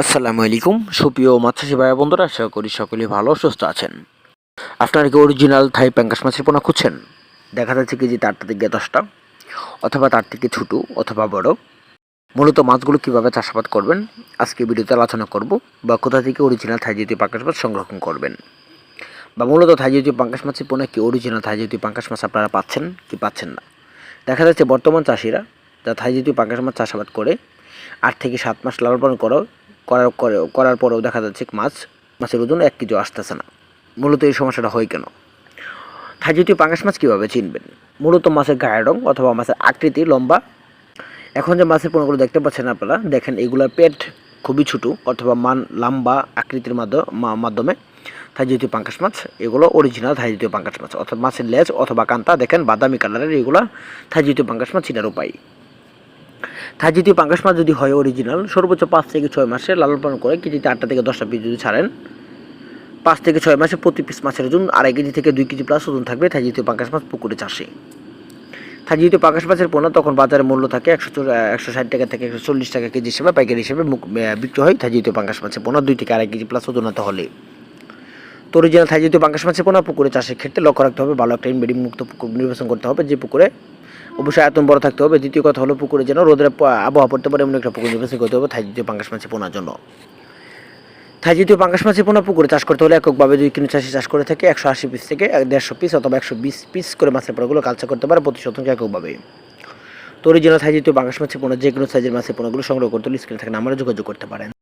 আসসালামু আলাইকুম। সুপ্রিয় মৎস্যজীবী ভাই বন্ধুরা, আশা করি সকলে ভালো, সুস্থ আছেন। আপনারা কি অরিজিনাল থাই প্যাঙ্কাস মাছের পোনা খুঁজছেন? দেখা যাচ্ছে কি যে তার থেকে দশটা, অথবা তার থেকে ছোটো, অথবা বড়। মূলত মাছগুলো কীভাবে চাষাবাদ করবেন? আজকে ভিডিওতে আলোচনা করব বা কোথা থেকে অরিজিনাল থাই জাতীয় পাঙ্কাশ মাছ সংরক্ষণ করবেন। বা মূলত থাই জাতীয় পাঙ্কাশ মাছের পোনা কি অরিজিনাল থাই জাতীয় পাঙ্কাশ মাছ আপনারা পাচ্ছেন কি পাচ্ছেন না? দেখা যাচ্ছে বর্তমান চাষিরা যা থাই জাতীয় পাঙ্কাশ মাছ চাষাবাদ করে, আট থেকে সাত মাস লালন পালন করো করার করে, করার পরেও দেখা যাচ্ছে মাছ, মাছের ওজন এক কেজি আসতেছে না। মূলত এই সমস্যাটা হয় কেন? থাই জাতীয় পাঙ্গাস মাছ কীভাবে চিনবেন? মূলত মাছের গায়ের রং অথবা মাছের আকৃতি লম্বা। এখন যে মাছের পোনাগুলো দেখতে পাচ্ছেন আপনারা, দেখেন এগুলোর পেট খুবই ছোটো অথবা মান লম্বা আকৃতির মাধ্য- মাধ্যমে থাই জাতীয় পাঙ্কাস মাছ, এগুলো অরিজিনাল থাই জাতীয় পাঙ্কাস মাছ, অর্থাৎ মাছের লেজ অথবা কান্তা, দেখেন বাদামি কালারের এগুলো থাই জাতীয় পাঙ্কাস মাছ চিনার উপায়। থাই জাতীয় পাঙ্কাস মাছ যদি হয় অরিজিনাল সর্বোচ্চ পাঁচ থেকে ছয় মাসে লালন পালন করে কেজিতে আটটা থেকে দশটা পিস যদি ছাড়েন, পাঁচ থেকে ছয় মাসে প্রতি পিস মাছের ওজন আড়াই কেজি থেকে দুই কেজি প্লাস ওজন থাকবে থাই জাতীয় পাঙ্কাস মাছ পুকুরে চাষে। থাই জাতীয় পাঙ্কাস মাছের পোনা তখন বাজারে মূল্য থাকে একশো একশো ষাট টাকা থেকে একশো চল্লিশ টাকা কেজি হিসেবে, পাইকারি হিসেবে বিক্রি হয় থাই জাতীয় পাঙ্কাস মাছের পোনা দুই থেকে আড়াই কেজি প্লাস ওজন হতে হলে। তো অরিজিনাল থাই জাতীয় পাঙ্কাস মাছের পোনা পুকুরে চাষের ক্ষেত্রে লক্ষ্য রাখতে হবে, ভালো একটা ইনব্রিডিং মুক্ত পুকুর নির্বাচন করতে হবে, যে পুকুরে অবশ্যই আয়তন বড় থাকতে হবে। দ্বিতীয় কথা হলো পুকুরে যেন রোদের আবহাওয়া পড়তে পারে, এমন একটা পুকুর নির্বাচন করতে হবে থাই জাতীয় পাঙ্কাস মাছের পোনার জন্য। থাই জাতীয় পাঙ্কাস মাছের পোনা পুকুরে চাষ করতে হলে এককভাবে দুই কিনে চাষি চাষ করে থাকে, একশো আশি পিস থেকে দেড়শো পিস অথবা একশো বিশ পিস করে মাছের পোনাগুলো কালচার করতে পারে প্রতি শতাংশ এককভাবে। তো অরিজিনাল থাই জাতীয় পাঙ্কাস মাছের পোনা যে কোনো সাইজের মাছের পোনাগুলো সংগ্রহ করতে হলে স্ক্রিনে থাকে নাম্বারে যোগাযোগ করতে পারেন।